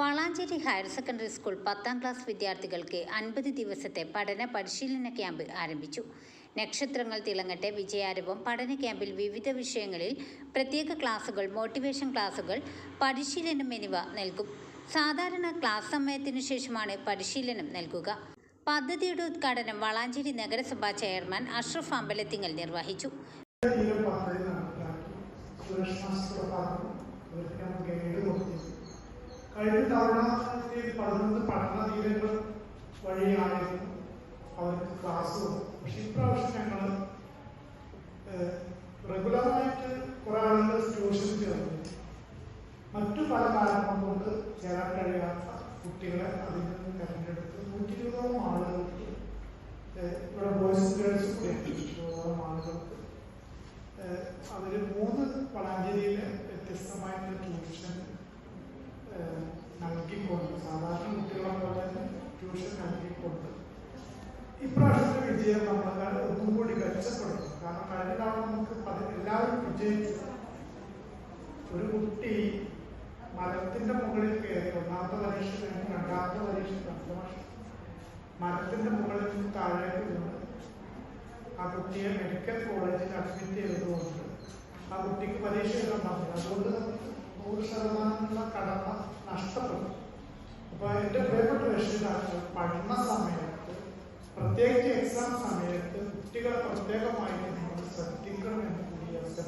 Valanchery higher secondary school പത്താം class വിദ്യാർത്ഥികൾക്ക് അൻപത് ദിവസത്തെ പഠന പരിശീലന ക്യാമ്പ് ആരംഭിച്ചു. നക്ഷത്രങ്ങൾ തിളങ്ങട്ടെ വിജയാരവം പഠന ക്യാമ്പിൽ വിവിധ വിഷയങ്ങളിൽ പ്രത്യേക ക്ലാസുകൾ മോട്ടിവേഷൻ ക്ലാസുകൾ പരിശീലനം എന്നിവ നൽകും. സാധാരണ ക്ലാസ് സമയത്തിനു ശേഷമാണ് പരിശീലനം നൽകുക. പദ്ധതിയുടെ ഉദ്ഘാടനം വളാഞ്ചേരി നഗരസഭാ ചെയർമാൻ അഷ്റഫ് അമ്പലത്തിങ്ങൽ നിർവഹിച്ചു. പതിനൊന്ന് പഠന തീരങ്ങൾ വഴിയായിരുന്നു അവർക്ക് ക്ലാസ് കൊടുത്തത്. പക്ഷെ ഇപ്രാവശ്യം ഞങ്ങൾ റെഗുലറായിട്ട് കുറെ ആളുകൾ ട്യൂഷൻ ചേർന്നു. മറ്റു പല കാരണം കൊണ്ട് ചേരാൻ കഴിയാത്ത കുട്ടികളെ അതിൽ നിന്ന് തിരഞ്ഞെടുത്ത്. നൂറ്റി ഇരുപതോളം ആളുകൾക്ക് ഇവിടെ ബോയ്സ് ഗേൾസ് കൂടെ ആളുകൾക്ക്. അവർ മൂന്ന് വളാഞ്ചേരിയിലെ വ്യത്യസ്തമായിട്ടുള്ള ട്യൂഷൻ ഏഹ് നൽകിക്കൊണ്ട് സാധാരണ കുട്ടികളെ പോലെ ട്യൂഷൻ നൽകിക്കൊണ്ട് ഇപ്രാവശ്യത്തെ വിജയം നമ്മൾ ഒന്നും കൂടി മെച്ചപ്പെടുത്തും കാരണം കഴിഞ്ഞ തവണ നമുക്ക് എല്ലാവരും വിജയിച്ചു. ഒരു കുട്ടി മരത്തിന്റെ മുകളിൽ കയറി ഒന്നാമത്തെ പരീക്ഷ കഴിഞ്ഞ് രണ്ടാമത്തെ പരീക്ഷ രണ്ടാം വർഷം മരത്തിന്റെ മുകളിൽ നിന്ന് താഴേക്ക് വീണ്. ആ കുട്ടിയെ മെഡിക്കൽ കോളേജിൽ അഡ്മിറ്റ് ചെയ്തതുകൊണ്ട് ആ കുട്ടിക്ക് പരീക്ഷ എഴുതാൻ പറഞ്ഞു അതുകൊണ്ട് നൂറ് ശതമാനമുള്ള കടമ प्रत्येक एक्झाम सांगले ಟಿಗಳ ಪ್ರತ್ಯೇಕ ಮಾಹಿತಿ ಸರ್ ಟಿಂಕರ್ ಮೆಹಂದಿ sir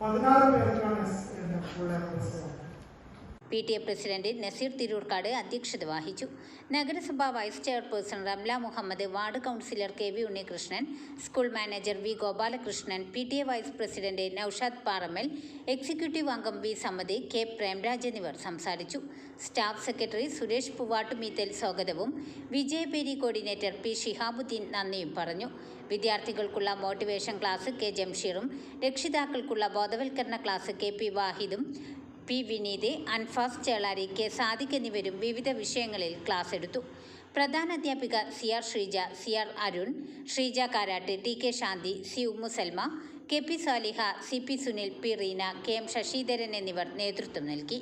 ಪದನಾರು electronics P T A president Naseer Thirurkkad അധ്യക്ഷത വഹിച്ചു. നഗരസഭാ vice chairperson Ramla Muhammad ward councillor K V Unnikrishnan school manager V Gopalakrishnan P T A vice president Naushad Parammal executive അംഗം വി സമ്മതി കെ പ്രേംരാജ് എന്നിവർ സംസാരിച്ചു. Staff secretary Suresh Poovattumeethal സ്വാഗതവും Vijayaperi coordinator P Shihabuddin നന്ദിയും പറഞ്ഞു. വിദ്യാർത്ഥികൾക്കുള്ള മോട്ടിവേഷൻ ക്ലാസ് കെ ജംഷീറും രക്ഷിതാക്കൾക്കുള്ള ബോധവൽക്കരണ ക്ലാസ് കെ പി വാഹിദും പി വിനീത് അൻഫാസ് ചേളാരി കെ സാദിഖ് എന്നിവരും വിവിധ വിഷയങ്ങളിൽ ക്ലാസ് എടുത്തു. പ്രധാന അധ്യാപിക C R Sreeja C R Arun Sreeja Karat T K Shanthi C Ummu Salma K P Saliha C P Sunil P Reena K M Sasidharan എന്നിവർ നേതൃത്വം നൽകി.